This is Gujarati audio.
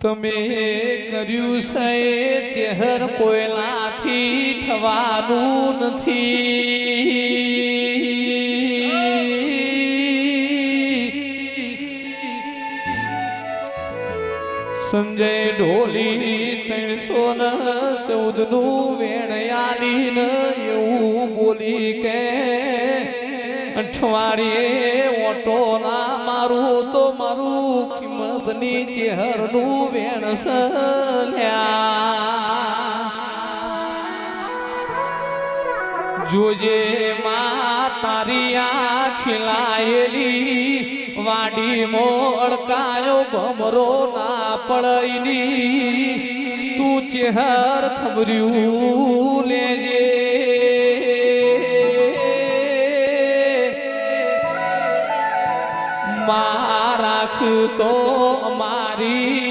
તમે કર્યું છે ચહેર કોયલાથી થવાનું નથી. સંજય ઢોલી ત્રણસો ને ચૌદનું વેણયાલી ને એવું બોલી કે અઠવાડિયે ઓટો ના મારું તો મારું કિંમતની ચહેરનું વેણ સલ્યા જોજે માં તારી આ ખીલાયેલી વાડી અડકાયો ભમરો ના પડઈની તું ચેહર ખબર્યું માં તો અમારી